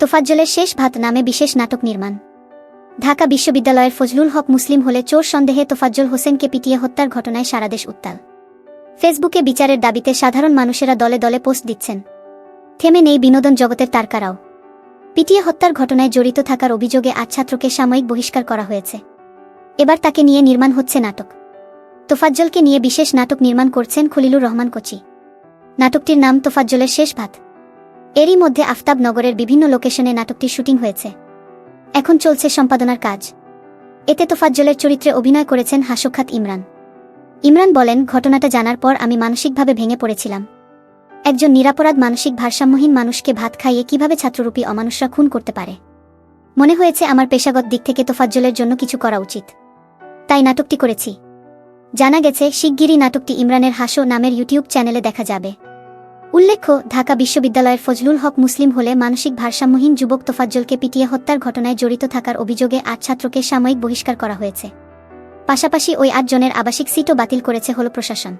তোফাজ্জলের শেষ ভাত নামে বিশেষ নাটক নির্মাণ। ঢাকা বিশ্ববিদ্যালয়ের ফজলুল হক মুসলিম হলে চোর সন্দেহে তোফাজ্জল হোসেনকে পিটিয়ে হত্যার ঘটনায় সারাদেশ উত্তাল। ফেসবুকে বিচারের দাবিতে সাধারণ মানুষেরা দলে দলে পোস্ট দিচ্ছেন। থেমে নেই বিনোদন জগতের তারকারাও। পিটিয়ে হত্যার ঘটনায় জড়িত থাকার অভিযোগে আজ ছাত্রকে সাময়িক বহিষ্কার করা হয়েছে। এবার তাকে নিয়ে নির্মাণ হচ্ছে নাটক। তোফাজ্জলকে নিয়ে বিশেষ নাটক নির্মাণ করছেন খলিলুর রহমান কোচি। নাটকটির নাম তোফাজ্জলের শেষ ভাত। এরই মধ্যে আফতাব নগরের বিভিন্ন লোকেশনে নাটকটির শুটিং হয়েছে। এখন চলছে সম্পাদনার কাজ। এতে তোফাজ্জলের চরিত্রে অভিনয় করেছেন হাসুখাত ইমরান। ইমরান বলেন, ঘটনাটা জানার পর আমি মানসিকভাবে ভেঙে পড়েছিলাম। একজন নিরাপরাধ, মানসিক ভারসাম্যহীন মানুষকে ভাত খাইয়ে কীভাবে ছাত্ররূপী অমানুষরা খুন করতে পারে? মনে হয়েছে, আমার পেশাগত দিক থেকে তোফাজ্জলের জন্য কিছু করা উচিত। তাই নাটকটি করেছি। জানা গেছে, শিগগিরই নাটকটি ইমরানের হাসো নামের ইউটিউব চ্যানেলে দেখা যাবে। উল্লেখ্য, ঢাকা বিশ্ববিদ্যালয়ের ফজলুল হক মুসলিম হলে মানসিক ভারসাম্যহীন যুবক তোফাজ্জলকে পিটিয়ে হত্যার ঘটনায় জড়িত থাকার অভিযোগে আট ছাত্রকে সাময়িক বহিষ্কার করা হয়েছে। পাশাপাশি ওই আটজনের আবাসিক সিটও বাতিল করেছে হল প্রশাসন।